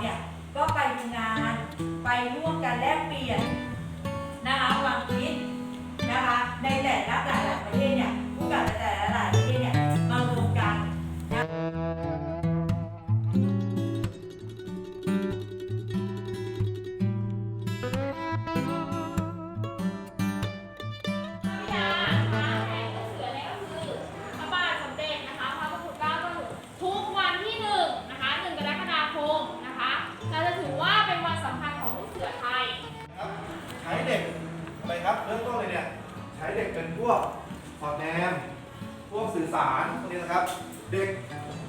เนี่ยก็ไปดูงาน ไปร่วมกันแลกเปลี่ยนนะคะความคิด เรื่องต้นเลยเนี่ยใช้เด็กเป็นพวกสอดแนม พวกสื่อสารพวกนี้นะครับ เด็ก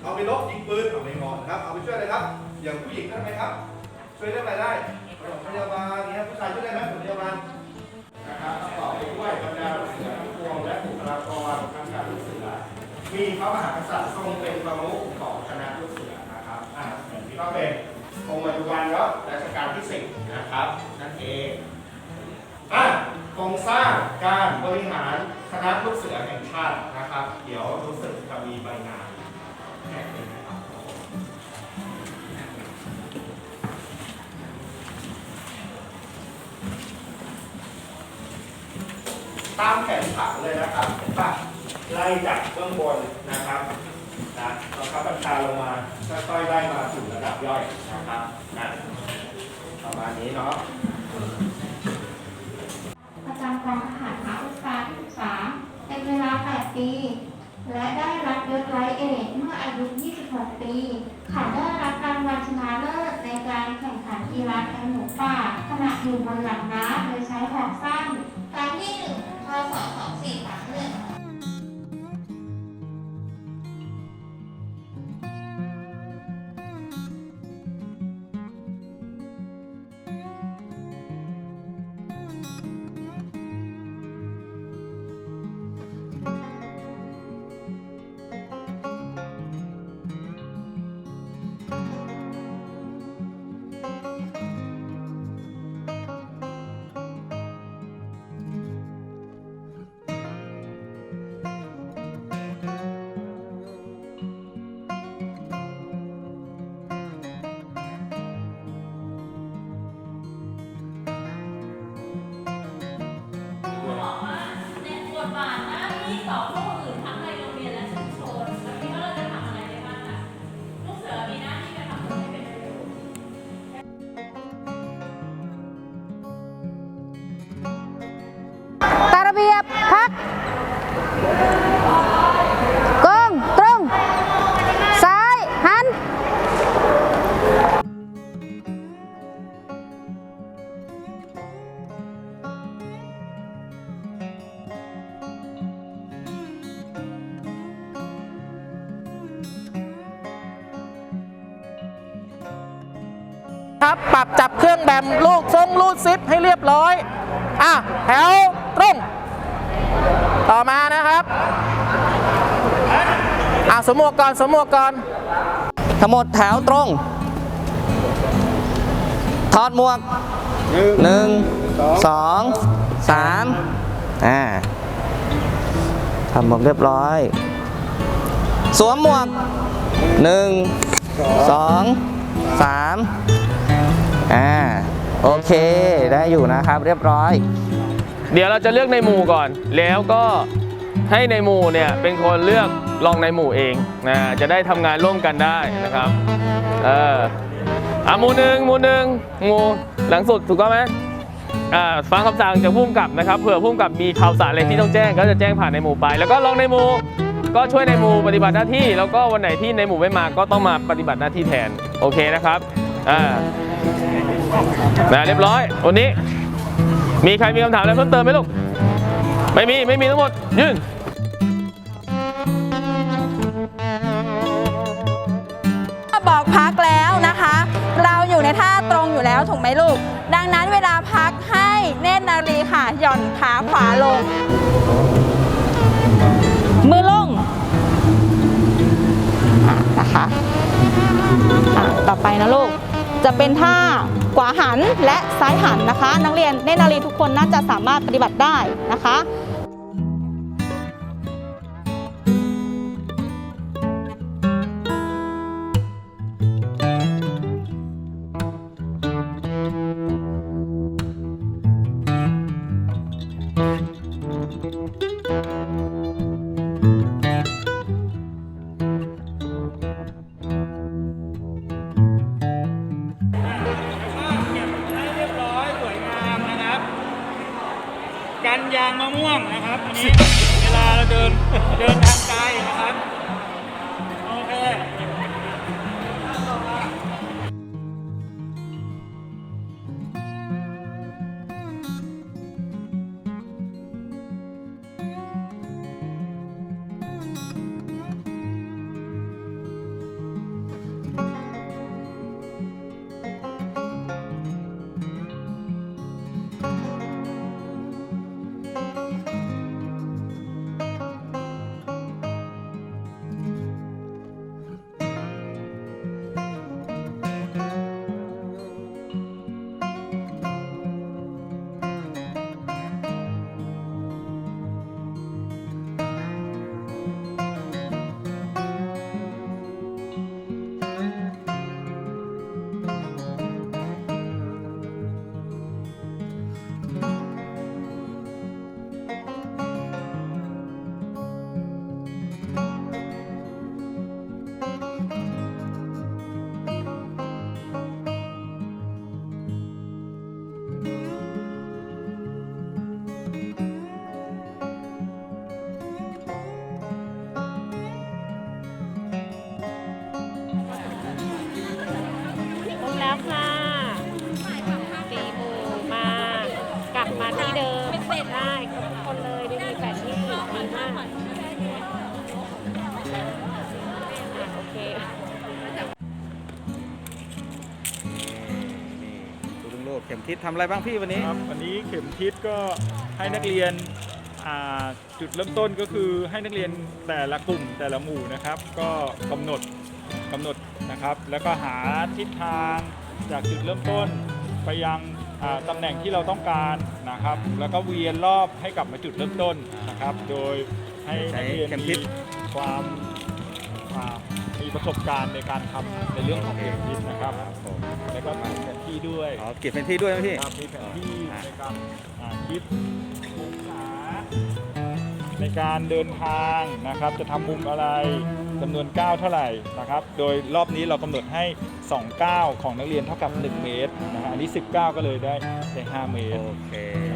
เอาไปลบยิงปืนเอาไปหมอนครับ เอาไปช่วยอะไรครับ อย่างผู้หญิงได้ไหมครับ ช่วยเรื่องอะไรได้ปฐมพยาบาลเนี่ยผู้ชายช่วยได้ไหมปฐมพยาบาลนะครับประกอบไปด้วยบรรดาลูกเสือทั้งปวงและบุคลากรทางการลูกเสือมีพระมหากษัตริย์ทรงเป็นประมุขของคณะลูกเสือนะครับอ่านี้ก็เป็นองค์ปัจจุบันเนาะรัชกาลที่สิบนะครับนั่นเอง รงสร้างการบริหารคณะลูกเสือแห่งชาตินะครับ เดี๋ยวรู้สึกจะมีใบงานแจกเลยนะครับตามแผนผังเลยนะครับเห็นปะไล่จากเบื้องบนนะครับนะเราคับบัญชาลงมาค่อยๆไล่มาสู่ระดับย่อยนะครับนะประมาณนี้เนาะ ประจำกองทหารมาอุตสาที่13เป็นเวลา 8 ปี และได้รับยศร้อยเอกเมื่ออายุ 26 ปี เขาได้รับรางวัลชนะเลิศในการแข่งขันกีฬาแข่งหมูป่าขณะอยู่บนหลังม้าโดยใช้หอกสั้นครั้งที่1พศ2431 ยบพักกงตรง ซ้ายหัน ครับ ปรับจับเครื่องแบมลูกทรงลูดซิปให้เรียบร้อย อะ แถวตรง ต่อมานะครับ อะสวมหมวกก่อนสวมหมวกก่อน ทั้งหมดแถวตรง ถอดหมวกหนึ่งสองสามอ่าทำหมวกเรียบร้อย สวมหมวกหนึ่งสองสามอ่าโอเคได้อยู่นะครับเรียบร้อย เดี๋ยวเราจะเลือกในหมู่ก่อน แล้วก็ให้ในหมู่เนี่ยเป็นคนเลือก ลองในหมู่เองนะจะได้ทำงานร่วมกันได้นะครับเอออะหมู่หนึ่งหมู่หนึ่งหมู่หลังสุดถูกต้องไหมอ่าฟังคำสั่งจากผู้กำกับนะครับเผื่อผู้กำกับมีข่าวสารอะไรที่ต้องแจ้งก็จะแจ้งผ่านในหมู่ไป แล้วก็ลองในหมู่ก็ช่วยในหมู่ปฏิบัติหน้าที่ แล้วก็วันไหนที่ในหมู่ไม่มาก็ต้องมาปฏิบัติหน้าที่แทนโอเคนะครับอ่านะเรียบร้อยวันนี้ มีใครมีคำถามอะไรเพิ่มเติมไหมลูกไม่มีไม่มีทั้งหมด ยื่น อยู่แล้วถูกไหมลูก ดังนั้นเวลาพักให้เนตรนารีค่ะ หย่อนขาขวาลง มือลงนะคะะต่อไปนะลูก จะเป็นท่าขวาหันและซ้ายหันนะคะ นักเรียนเนตรนารีทุกคนน่าจะสามารถปฏิบัติได้นะคะ เได้ทุกคนเลยได้มีแผนที่ดีมากโอเค นี่ครูลุงโลดเข็มทิศทำอะไรบ้างพี่วันนี้ ครับวันนี้เข็มทิศก็ให้นักเรียนอ่าจุดเริ่มต้นก็คือให้นักเรียนแต่ละกลุ่มแต่ละหมู่นะครับ ก็กำหนดกำหนดนะครับ แล้วก็หาทิศทางจากจุดเริ่มต้นไปยัง ตำแหน่งที่เราต้องการนะครับ แล้วก็เวียนรอบให้กลับมาจุดเริ่มต้นนะครับ โดยให้นักเรียนใช้เข็มทิศมีความอ่ามีประสบการณ์ในการทำในเรื่องของเข็มทิศนะครับแล้วก็มีแผนที่ด้วยอ๋อเก็บเป็นที่ด้วยไหมพี่ครับมีแผนที่อ่าในการอ่าคิดองศาในการเดินทางนะครับ จะทำมุมอะไร จำนวนก้าวเท่าไหร่นะครับ โดยรอบนี้เรากำหนดให้2ก้าวของนักเรียนเท่ากับ 1 เมตรนะฮะอันนี้10ก้าวก็เลยได้ได้5เมตร โอเค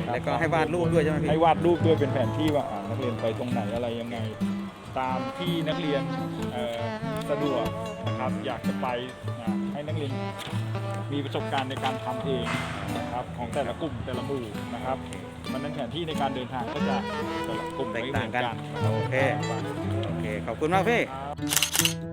ครับแล้วก็ให้วาดรูปด้วยใช่ไหมพี่ให้วาดรูปด้วยเป็นแผนที่ว่าอ่านักเรียนไปตรงไหนอะไรยังไง ตามที่นักเรียนเอ่อสะดวกนะครับอยากจะไปอ่าให้นักเรียนมีประสบการณ์ในการทำเองนะครับของแต่ละกลุ่มแต่ละหมู่นะครับมันนั้นแผนที่ในการเดินทางก็จะแต่ละกลุ่มแตกไม่เหต่ามืงอนกันกัน โอเค โอเค ขอบคุณมากพี่ ครับ Thank you.